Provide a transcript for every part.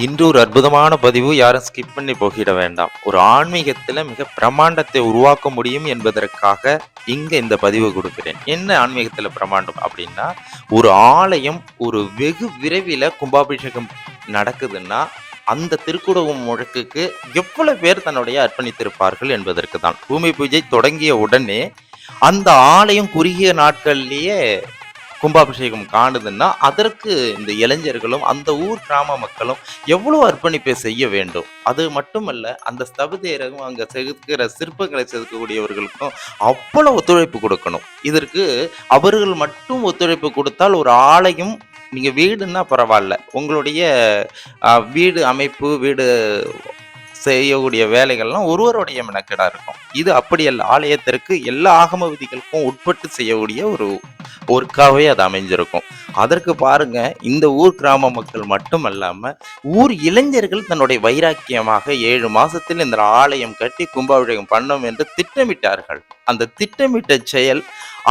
இன்று ஒரு அற்புதமான பதிவு யாரும் ஸ்கிப் பண்ணி போகிட வேண்டாம். ஒரு ஆன்மீகத்துல மிக பிரமாண்டத்தை உருவாக்க முடியும் என்பதற்காக இங்க இந்த பதிவு கொடுக்கிறேன். என்ன ஆன்மீகத்துல பிரமாண்டம் அப்படின்னா ஒரு ஆலயம் ஒரு வெகு விரைவில் கும்பாபிஷேகம் நடக்குதுன்னா அந்த திருக்குடகம் முழக்குக்கு எவ்வளவு பேர் தன்னுடைய அர்ப்பணித்திருப்பார்கள் என்பதற்கு தான் பூமி பூஜை தொடங்கிய உடனே அந்த ஆலயம் குறுகிய நாட்கள்லேயே கும்பாபிஷேகம் காணுதுன்னா அதற்கு இந்த இளைஞர்களும் அந்த ஊர் கிராம மக்களும் எவ்வளோ அர்ப்பணிப்பை செய்ய வேண்டும்? அது மட்டுமல்ல அந்த ஸ்தபதேரகம் அங்கே செதுக்கிற சிற்பங்களை செதுக்கக்கூடியவர்களுக்கும் அவ்வளோ ஒத்துழைப்பு கொடுக்கணும். இதற்கு அவர்கள் மட்டும் ஒத்துழைப்பு கொடுத்தால் ஒரு ஆலயம் நீங்கள் வீடுன்னா பரவாயில்ல. உங்களுடைய வீடு அமைப்பு வீடு செய்யக்கூடிய வேலைகள்லாம் ஒருவருடைய மெனக்கெடா இருக்கும். இது அப்படி அல்ல ஆலயத்திற்கு எல்லா ஆகம விதிகளுக்கும் உட்பட்டு செய்யக்கூடிய ஒரு ஒர்க்காகவே அது அமைஞ்சிருக்கும். அதற்கு பாருங்க இந்த ஊர் கிராம மக்கள் மட்டும் அல்லாம ஊர் இளைஞர்கள் தன்னுடைய வைராக்கியமாக ஏழு மாசத்தில் இந்த ஆலயம் கட்டி கும்பாபிஷேகம் பண்ணோம் என்று திட்டமிட்டார்கள். அந்த திட்டமிட்ட செயல்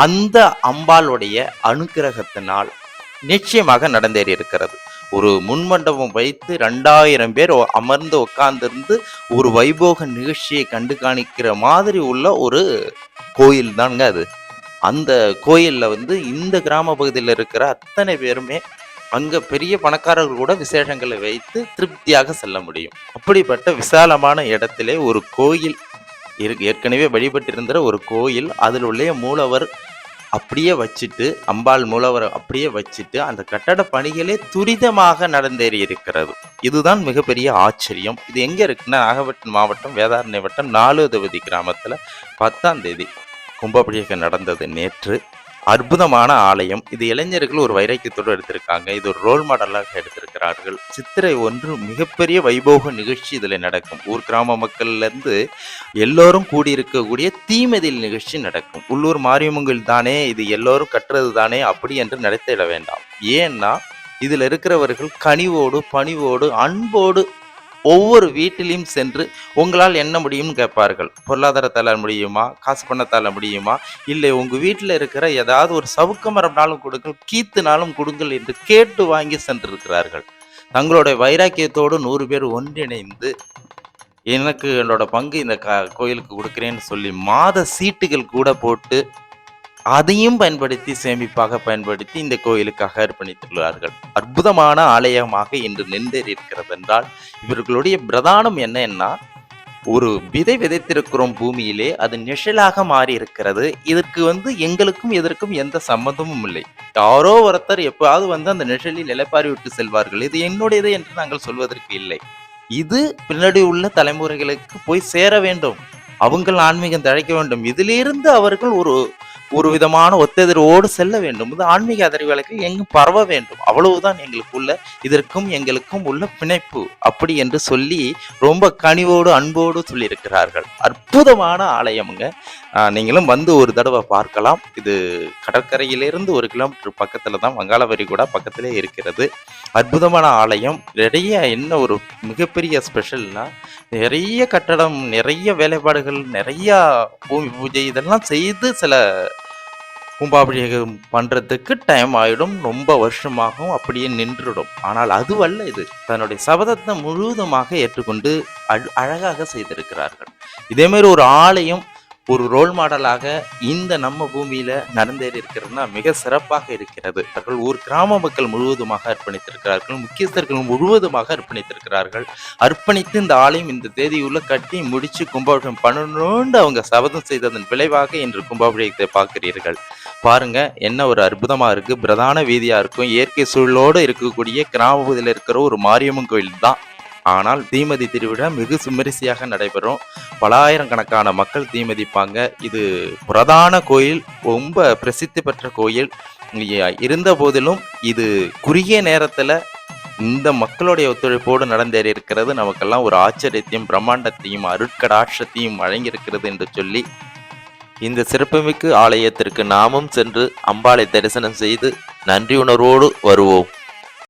அந்த அம்பாளுடைய அனுக்கிரகத்தினால் நிச்சயமாக நடந்தேறி இருக்கிறது ஒரு முன்மண்டபம் வைத்து ரெண்டாயிரம் பேர் அமர்ந்து உட்கார்ந்திருந்து ஒரு வைபோக நிகழ்ச்சியை கண்டு காணிக்கிற மாதிரி உள்ள ஒரு கோயில் தாங்க அது. அந்த கோயிலில் வந்து இந்த கிராம பகுதியில் இருக்கிற அத்தனை பேருமே அங்கே பெரிய பணக்காரர்கள் கூட விசேஷங்களை வைத்து திருப்தியாக செல்ல முடியும். அப்படிப்பட்ட விசாலமான இடத்திலே ஒரு கோயில் இரு ஏற்கனவே வழிபட்டிருந்த ஒரு கோயில் அதில் உள்ள மூலவர் அப்படியே வச்சுட்டு அம்பாள் மூலவரை அப்படியே வச்சுட்டு அந்த கட்டட பணிகளே துரிதமாக நடந்தேறி இருக்கிறது. இதுதான் மிகப்பெரிய ஆச்சரியம். இது எங்கே இருக்குன்னா நாகப்பட்டினம் மாவட்டம் வேதாரண்ய வட்டம் நாலுதவதி கிராமத்தில் பத்தாம் தேதி கும்பாபிஷேகம் நடந்தது நேற்று. அற்புதமான ஆலயம். இது இளைஞர்கள் ஒரு வைராக்கியத்தோடு எடுத்திருக்காங்க. இது ஒரு ரோல் மாடலாக எடுத்திருக்கிறார்கள். சித்திரை ஒன்று மிகப்பெரிய வைபோக நிகழ்ச்சி இதில் நடக்கும். ஊர் கிராம மக்கள்லேருந்து எல்லோரும் கூடியிருக்கக்கூடிய தீமதில் நிகழ்ச்சி நடக்கும். உள்ளூர் மாரியம்மங்கள் தானே இது எல்லோரும் கட்டுறது தானே அப்படி என்று நடத்திட வேண்டாம். ஏன்னா இதில் இருக்கிறவர்கள் கனிவோடு பணிவோடு அன்போடு ஒவ்வொரு வீட்டிலையும் சென்று உங்களால் என்ன முடியும்னு கேட்பார்கள். பொருளாதாரத்தால் முடியுமா? காசு பணத்தால் முடியுமா? இல்லை உங்கள் வீட்டில் இருக்கிற ஏதாவது ஒரு சவுக்க மரம்னாலும் கொடுங்கள் கீத்துனாலும் கொடுங்கள் என்று கேட்டு வாங்கி சென்றிருக்கிறார்கள். தங்களுடைய வைராக்கியத்தோடு நூறு பேர் ஒன்றிணைந்து எனக்கு என்னோட பங்கு இந்த க கோயிலுக்கு கொடுக்குறேன்னு சொல்லி மாத சீட்டுகள் கூட போட்டு அதையும் பயன்படுத்தி சேமிப்பாக பயன்படுத்தி இந்த கோயிலுக்காக அர்ப்பணித்துள்ளார்கள். அற்புதமான ஆலயமாக இன்று நின்றேறிருக்கிறது என்றால் இவர்களுடைய பிரதானம் என்னன்னா ஒரு விதை விதைத்திருக்கிறோம் பூமியிலே அது நிழலாக மாறி இருக்கிறது இதற்கு வந்து எங்களுக்கும் எதற்கும் எந்த சம்மந்தமும் இல்லை. யாரோ ஒருத்தர் எப்பாவது வந்து அந்த நிழலில் இலைப்பாரி விட்டு செல்வார்கள். இது என்னுடையது என்று நாங்கள் சொல்வதற்கு இல்லை. இது பின்னாடி உள்ள தலைமுறைகளுக்கு போய் சேர வேண்டும். அவங்கள் ஆன்மீகம் தழைக்க வேண்டும். இதிலிருந்து அவர்கள் ஒரு ஒரு விதமான ஒத்தெதிரோடு செல்ல வேண்டும். இது ஆன்மீக அதிர்வுகளுக்கு எங்கும் பரவ வேண்டும். அவ்வளவுதான் எங்களுக்குள்ள இதற்கும் எங்களுக்கும் உள்ள பிணைப்பு. அப்படி என்று சொல்லி ரொம்ப கனிவோடு அன்போடு சொல்லியிருக்கிறார்கள். அற்புதமான ஆலயமுங்க. நீங்களும் வந்து ஒரு தடவை பார்க்கலாம். இது கடற்கரையிலிருந்து ஒரு கிலோமீட்டர் பக்கத்தில் தான் வங்காள விரிகுடா பக்கத்திலே இருக்கிறது. அற்புதமான ஆலயம். நிறைய என்ன ஒரு மிகப்பெரிய ஸ்பெஷல்னா நிறைய கட்டடம் நிறைய வேலைப்பாடுகள் நிறைய பூமி பூஜை இதெல்லாம் செய்து சில கும்பாபிஷேகம் பண்ணுறதுக்கு டைம் ஆகிடும் ரொம்ப வருஷமாகவும் அப்படியே நின்றுடும். ஆனால் அதுவல்ல இது. தன்னுடைய சபதத்தை முழுவதுமாக ஏற்றுக்கொண்டு அழ- அழகாக செய்திருக்கிறார்கள். இதேமாரி ஒரு ஆலயம் ஒரு ரோல் மாடலாக இந்த நம்ம பூமியில நடந்தேறி இருக்கிறதுனா மிக சிறப்பாக இருக்கிறது. அவர்கள் ஊர் கிராம மக்கள் முழுவதுமாக அர்ப்பணித்திருக்கிறார்கள் முக்கியஸ்தர்கள் முழுவதுமாக அர்ப்பணித்திருக்கிறார்கள். அர்ப்பணித்து இந்த ஆலயம் இந்த தேதியுள்ள கட்டி முடிச்சு கும்பாபிஷேகம் பண்ணணும்னு அவங்க சபதம் செய்ததன் விளைவாக இன்று கும்பாபிஷேகத்தை பார்க்கிறீர்கள். பாருங்க என்ன ஒரு அற்புதமா இருக்கு. பிரதான வீதியா இருக்கும். இயற்கை சூழலோடு இருக்கக்கூடிய கிராம பகுதியில் இருக்கிற ஒரு மாரியம்மன் கோயில் தான். ஆனால் தீமதி திருவிழா மிகு சுமரிசையாக நடைபெறும். பலாயிரக்கணக்கான மக்கள் தீமதிப்பாங்க. இது பிரதான கோயில் ரொம்ப பிரசித்தி பெற்ற கோயில். இருந்த போதிலும் இது குறுகிய நேரத்தில் இந்த மக்களுடைய ஒத்துழைப்போடு நடந்தேறி இருக்கிறது நமக்கெல்லாம் ஒரு ஆச்சரியத்தையும் பிரம்மாண்டத்தையும் அருட்கடாட்சத்தையும் வழங்கியிருக்கிறது என்று சொல்லி இந்த சிறப்புமிக்க ஆலயத்திற்கு நாமும் சென்று அம்பாளை தரிசனம் செய்து நன்றியுணர்வோடு வருவோம்.